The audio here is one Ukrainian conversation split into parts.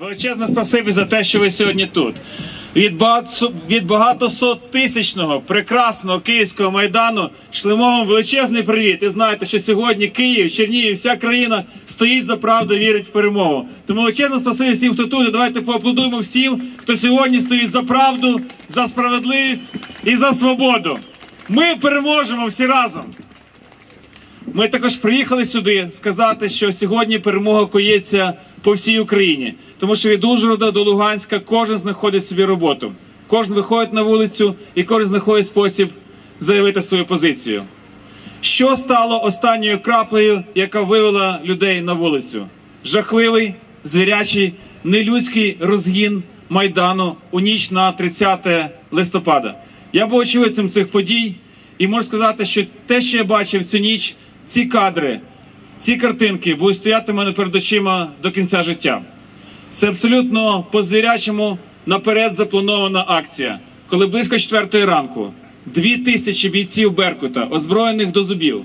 Величезне спасибі за те, що ви сьогодні тут. Від багато, від багатосоттисячного прекрасного київського майдану шлемо вам величезний привіт. І знаєте, що сьогодні Київ, Чернігів, вся країна стоїть за правду, вірить в перемогу. Тому величезне спасибі всім, хто тут. І Давайте поаплодуємо всім, хто сьогодні стоїть за правду, за справедливість і за свободу. Ми переможемо всі разом. Ми також приїхали сюди сказати, що сьогодні перемога коїться по всій Україні, тому що від Ужгорода до Луганська кожен знаходить собі роботу. Кожен виходить на вулицю і кожен знаходить спосіб заявити свою позицію. Що стало останньою краплею, яка вивела людей на вулицю? Жахливий, звірячий, нелюдський розгін майдану у ніч на 30 листопада. Я був очевидцем цих подій, і можу сказати, що те, що я бачив цю ніч, ці кадри, ці картинки будуть стояти в мене перед очима до кінця життя. Це абсолютно по звірячому наперед запланована акція, коли близько четвертої ранку дві тисячі бійців Беркута, озброєних до зубів,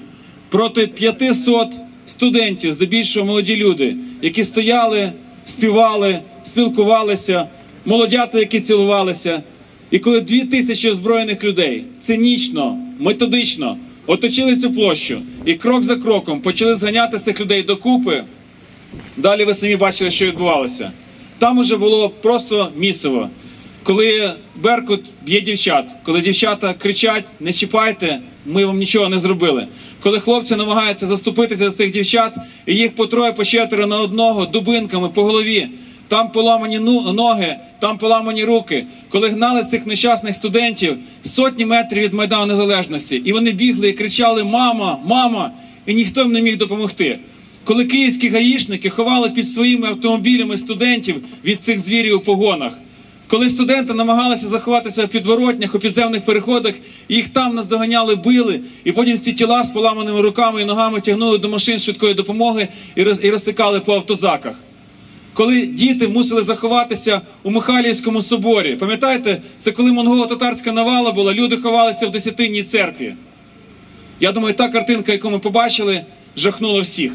проти 500 студентів, здебільшого молоді люди, які стояли, співали, спілкувалися, молодята, які цілувалися. І коли дві тисячі озброєних людей цинічно, методично оточили цю площу і крок за кроком почали зганяти цих людей докупи, Далі ви самі бачили, що відбувалося. Там уже було просто місиво. Коли Беркут б'є дівчат, коли дівчата кричать, не чіпайте, ми вам нічого не зробили. Коли хлопці намагаються заступитися за цих дівчат, і їх по троє, по четверо на одного дубинками по голові. Там поламані ну- ноги, там поламані руки. Коли гнали цих нещасних студентів сотні метрів від Майдану Незалежності, і вони бігли і кричали Мама, мама! І ніхто їм не міг допомогти. Коли київські гаїшники ховали під своїми автомобілями студентів від цих звірів у погонах, коли студенти намагалися заховатися в підворотнях, у підземних переходах, їх там наздоганяли, били, і потім ці тіла з поламаними руками і ногами тягнули до машин швидкої допомоги і роз- і розтикали по автозаках. Коли діти мусили заховатися у Михайлівському соборі, пам'ятаєте, це коли монголо-татарська навала була, люди ховалися в десятинній церкві. Я думаю, та картинка, яку ми побачили, жахнула всіх.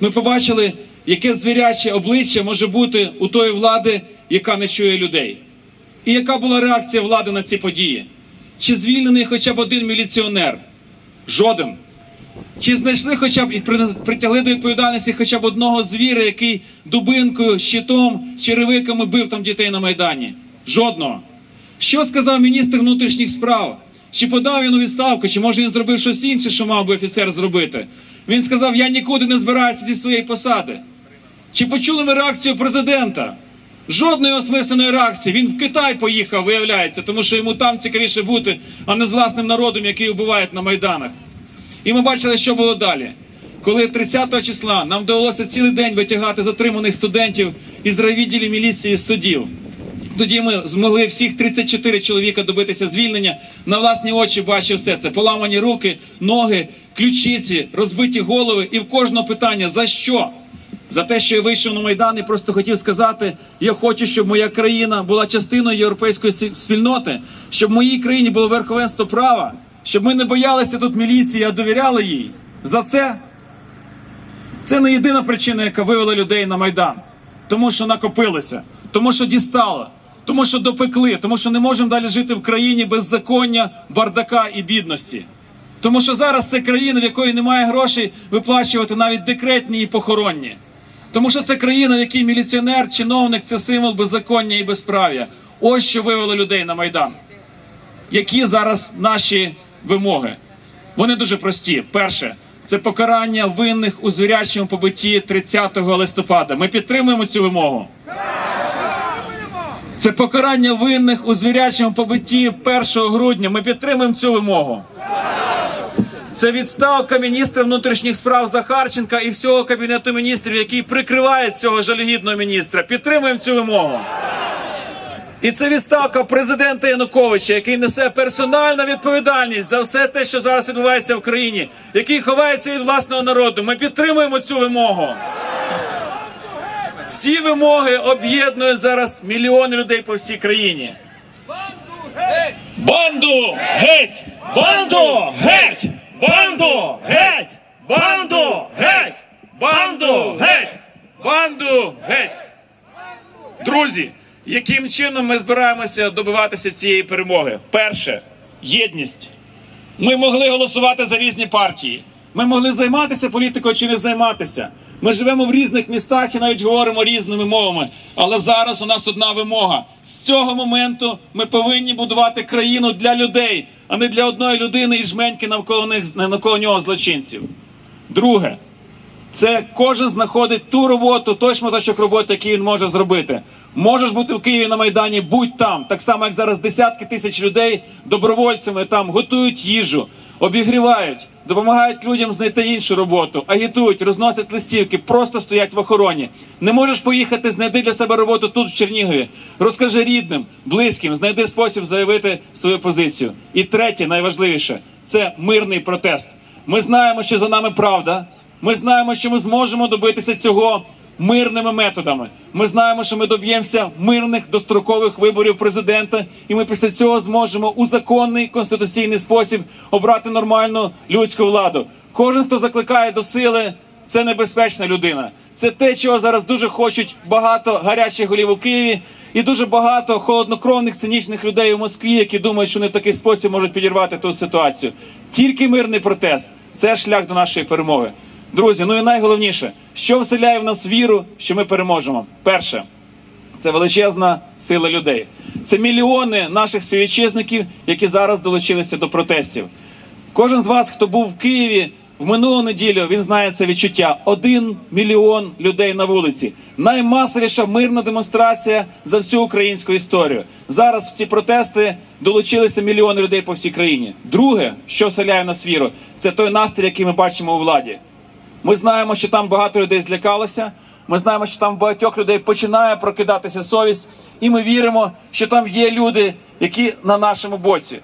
Ми побачили, яке звіряче обличчя може бути у тої влади, яка не чує людей. І яка була реакція влади на ці події? Чи звільнений хоча б один міліціонер? Жоден. Чи знайшли хоча б і при- притягли до відповідальності хоча б одного звіра, який дубинкою, щитом, черевиками бив там дітей на Майдані? Жодного. Що сказав міністр внутрішніх справ? Чи подав він у відставку, чи може він зробив щось інше, що мав би офіцер зробити? Він сказав: Я нікуди не збираюся зі своєї посади. Чи почули ми реакцію президента? Жодної осмисленої реакції. Він в Китай поїхав, виявляється, тому що йому там цікавіше бути, а не з власним народом, який убивають на майданах. І ми бачили, що було далі. Коли 30 числа нам довелося цілий день витягати затриманих студентів із райвідділів міліції з судів. Тоді ми змогли всіх 34 чоловіка добитися звільнення. На власні очі бачив все це: поламані руки, ноги, ключиці, розбиті голови. І в кожного питання за що? За те, що я вийшов на майдан і просто хотів сказати: я хочу, щоб моя країна була частиною європейської спільноти, щоб в моїй країні було верховенство права, щоб ми не боялися тут міліції, а довіряли їй. За це це не єдина причина, яка вивела людей на майдан, тому що накопилося, тому що дістало, тому що допекли, тому що не можемо далі жити в країні беззаконня, бардака і бідності. Тому що зараз це країна, в якої немає грошей виплачувати навіть декретні і похоронні. Тому що це країна, в якій міліціонер, чиновник це символ беззаконня і безправ'я. Ось що вивело людей на майдан. Які зараз наші вимоги? Вони дуже прості. Перше, це покарання винних у звірячому побитті 30 листопада. Ми підтримуємо цю вимогу. Це покарання винних у звірячому побитті 1 грудня. Ми підтримуємо цю вимогу. Це відставка міністра внутрішніх справ Захарченка і всього кабінету міністрів, який прикриває цього жалюгідного міністра. Підтримуємо цю вимогу. І це відставка президента Януковича, який несе персональну відповідальність за все те, що зараз відбувається в країні, який ховається від власного народу. Ми підтримуємо цю вимогу. Ці вимоги об'єднують зараз мільйони людей по всій країні. Банду геть! Банду геть! Банду геть! Банду геть! Банду геть! Банду геть! Друзі, яким чином ми збираємося добиватися цієї перемоги? Перше єдність. Ми могли голосувати за різні партії. Ми могли займатися політикою чи не займатися. Ми живемо в різних містах і навіть говоримо різними мовами. Але зараз у нас одна вимога. З цього моменту ми повинні будувати країну для людей, а не для одної людини і жменьки навколо них навколо нього злочинців. Друге, це кожен знаходить ту роботу, той шматочок роботи, який він може зробити. Можеш бути в Києві на Майдані, будь там. Так само, як зараз десятки тисяч людей добровольцями там готують їжу, обігрівають, допомагають людям знайти іншу роботу, агітують, розносять листівки, просто стоять в охороні. Не можеш поїхати, знайди для себе роботу тут, в Чернігові. Розкажи рідним, близьким, знайди спосіб заявити свою позицію. І третє, найважливіше це мирний протест. Ми знаємо, що за нами правда. Ми знаємо, що ми зможемо добитися цього мирними методами. Ми знаємо, що ми доб'ємося мирних дострокових виборів президента, і ми після цього зможемо у законний конституційний спосіб обрати нормальну людську владу. Кожен, хто закликає до сили, це небезпечна людина. Це те, чого зараз дуже хочуть багато гарячих голів у Києві, і дуже багато холоднокровних цинічних людей у Москві, які думають, що вони в такий спосіб можуть підірвати ту ситуацію. Тільки мирний протест це шлях до нашої перемоги. Друзі, ну і найголовніше, що вселяє в нас віру, що ми переможемо. Перше, це величезна сила людей. Це мільйони наших співвітчизників, які зараз долучилися до протестів. Кожен з вас, хто був в Києві в минулу неділю, він знає це відчуття. Один мільйон людей на вулиці. Наймасовіша мирна демонстрація за всю українську історію. Зараз в ці протести долучилися мільйони людей по всій країні. Друге, що вселяє в нас віру, це той настрій, який ми бачимо у владі. Ми знаємо, що там багато людей злякалося. Ми знаємо, що там багатьох людей починає прокидатися совість, і ми віримо, що там є люди, які на нашому боці.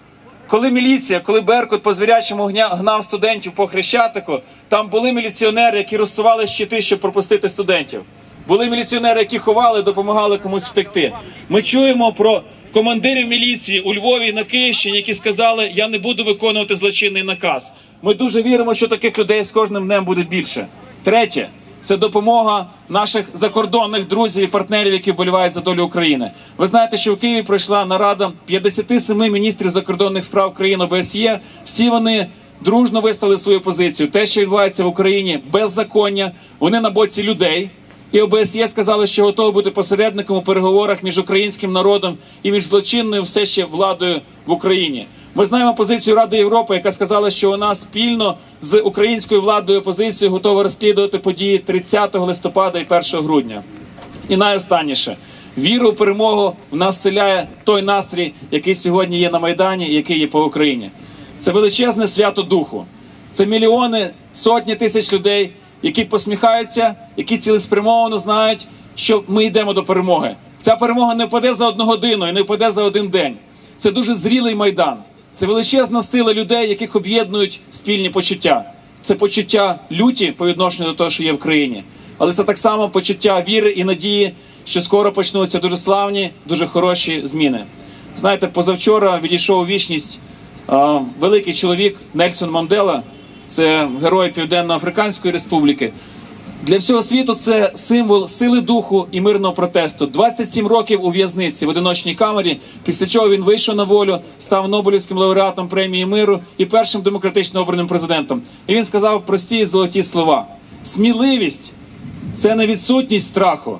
Коли міліція, коли Беркут по звірячому гнав студентів по хрещатику, там були міліціонери, які розсували щити, щоб пропустити студентів. Були міліціонери, які ховали, допомагали комусь втекти. Ми чуємо про командирів міліції у Львові на Київщині, які сказали, я не буду виконувати злочинний наказ. Ми дуже віримо, що таких людей з кожним днем буде більше. Третє це допомога наших закордонних друзів і партнерів, які вболівають за долю України. Ви знаєте, що в Києві пройшла нарада 57 міністрів закордонних справ країн ОБСЄ. Всі вони дружно висловили свою позицію. Те, що відбувається в Україні, беззаконня. Вони на боці людей. І ОБСЄ сказали, що готові бути посередником у переговорах між українським народом і між злочинною все ще владою в Україні. Ми знаємо позицію Ради Європи, яка сказала, що вона спільно з українською владою опозицією готова розслідувати події 30 листопада і 1 грудня. І найостанніше віру у перемогу в нас вселяє той настрій, який сьогодні є на майдані, який є по Україні. Це величезне свято духу. Це мільйони, сотні тисяч людей, які посміхаються, які цілеспрямовано знають, що ми йдемо до перемоги. Ця перемога не впаде за одну годину і не впаде за один день. Це дуже зрілий майдан. Це величезна сила людей, яких об'єднують спільні почуття. Це почуття люті по відношенню до того, що є в країні. Але це так само почуття віри і надії, що скоро почнуться дуже славні, дуже хороші зміни. Знаєте, позавчора відійшов у вічність а, великий чоловік Нельсон Мандела, це герой Південно-Африканської Республіки. Для всього світу це символ сили духу і мирного протесту. 27 років у в'язниці в одиночній камері. Після чого він вийшов на волю, став Нобелівським лауреатом премії миру і першим демократично обраним президентом. І він сказав прості золоті слова: сміливість це не відсутність страху,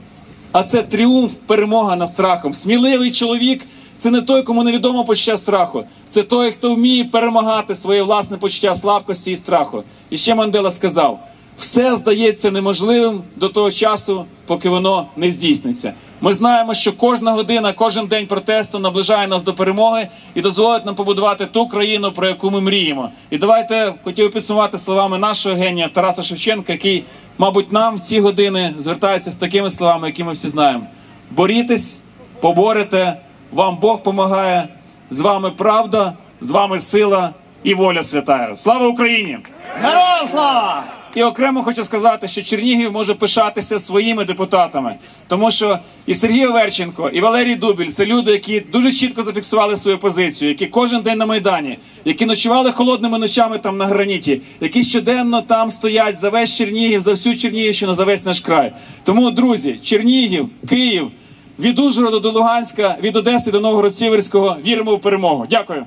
а це тріумф, перемога над страхом. Сміливий чоловік це не той, кому невідомо почуття страху. Це той, хто вміє перемагати своє власне почуття слабкості і страху. І ще Мандела сказав: все здається неможливим до того часу, поки воно не здійсниться. Ми знаємо, що кожна година, кожен день протесту наближає нас до перемоги і дозволить нам побудувати ту країну, про яку ми мріємо. І давайте хотів підсумувати словами нашого генія Тараса Шевченка, який, мабуть, нам в ці години звертається з такими словами, які ми всі знаємо: борітесь, поборете, вам Бог помагає. З вами правда, з вами сила і воля святая. Слава Україні! Героям слава! І окремо хочу сказати, що Чернігів може пишатися своїми депутатами, тому що і Сергій Оверченко, і Валерій Дубіль це люди, які дуже чітко зафіксували свою позицію, які кожен день на майдані, які ночували холодними ночами там на граніті, які щоденно там стоять за весь Чернігів, за всю Чернігівщину, за весь наш край. Тому, друзі, Чернігів, Київ. від Ужгорода до Луганська, від Одеси до Новгород-Сіверського. Віримо в перемогу. Дякую.